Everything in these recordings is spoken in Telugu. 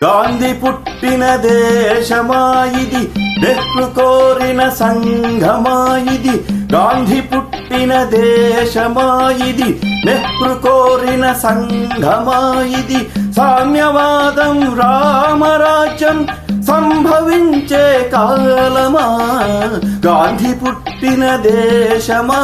గాంధీ పుట్టిన దేశమాయిది నెహ్రు కోరిన సంఘమాయిది గాంధీ పుట్టిన దేశమాయిది నెహ్రు కోరిన సంఘమాయిది సామ్యవాదం రామరాజ్యం సంభవించే కాలమా? గాంధీ పుట్టిన దేశమా?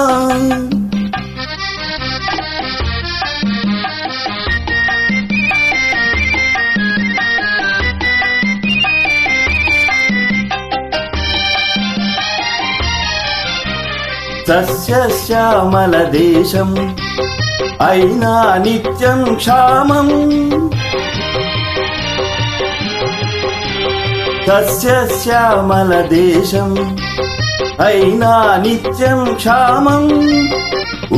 సస్యశ్యామల దేశం. అయినా నిత్యం క్షామం. సస్యశ్యామల దేశం. అయినా నిత్యం క్షామం.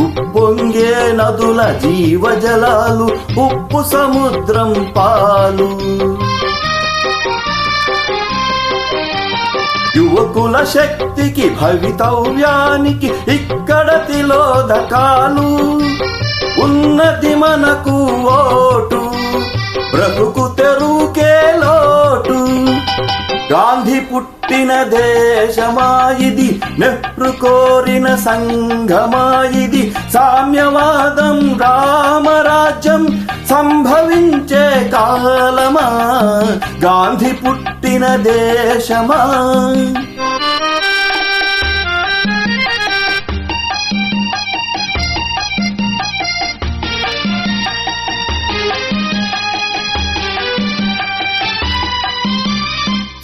ఉప్పొంగే నదుల జీవజలాలు ఉప్పు సముద్రం పాలు. శక్తికి భవితవ్యానికి ఇక్కడ తిలోదకాలు ఉన్నది మనకు ఓటు బ్రతుకు తెరుకే లోటు. గాంధీ పుట్టిన దేశమా ఇది నెహ్రు కోరిన సంఘమా ఇది సామ్యవాదం రామరాజ్యం సంభవించే కాలమా? గాంధీ పుట్టిన దేశమా?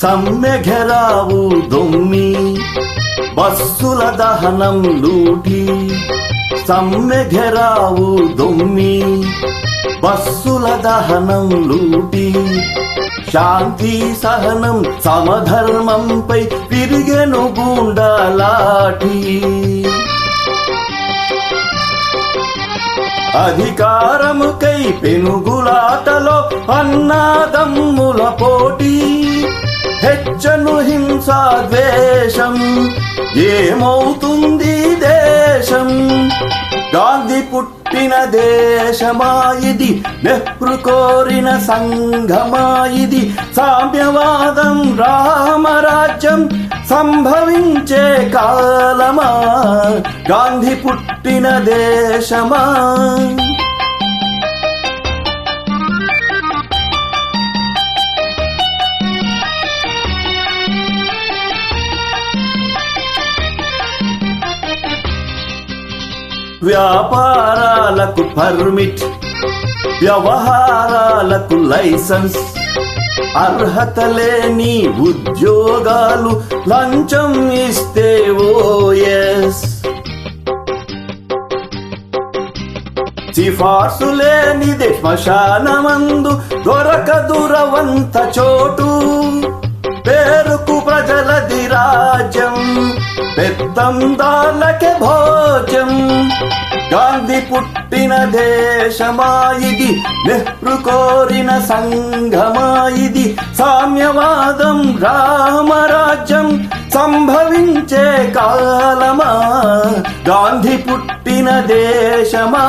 సమ్మెఘరావు దొమ్మి బస్సుల దహనం లూటి. సమ్మెఘరావు దొమ్మి బస్సుల దహనం లూటి. శాంతి సహనం సమధర్మంపై తిరిగెను గుండలాటి అధికారముకై పెనుగులాటలో అన్నాదమ్ముల పోటీ. హెచ్చను హింసా ద్వేషం. ఏమవుతుంది దేశం? గాంధీ పుట్టిన దేశమా ఇది నెహ్రు కోరిన సంఘమా ఇది సామ్యవాదం రామరాజ్యం సంభవించే కాలమా? గాంధీ పుట్టిన దేశమా? వ్యాపారాలకు పర్మిట్ వ్యవహారాలకు లైసెన్స్ అర్హత లేని ఉద్యోగాలు లంచం ఇస్తే ఓఎస్ సిఫార్సు లేనిది శ్మశానమందు దొరకదురవంత చోటు. పేరుకు ప్రజలది రాజ్యం పెద్దందాలకే భో గాంధీ పుట్టిన దేశమా ఇది నెహ్రు కోరిన సంఘమా ఇది సామ్యవాదం రామరాజ్యం సంభవించే కాలమా? గాంధీ పుట్టిన దేశమా?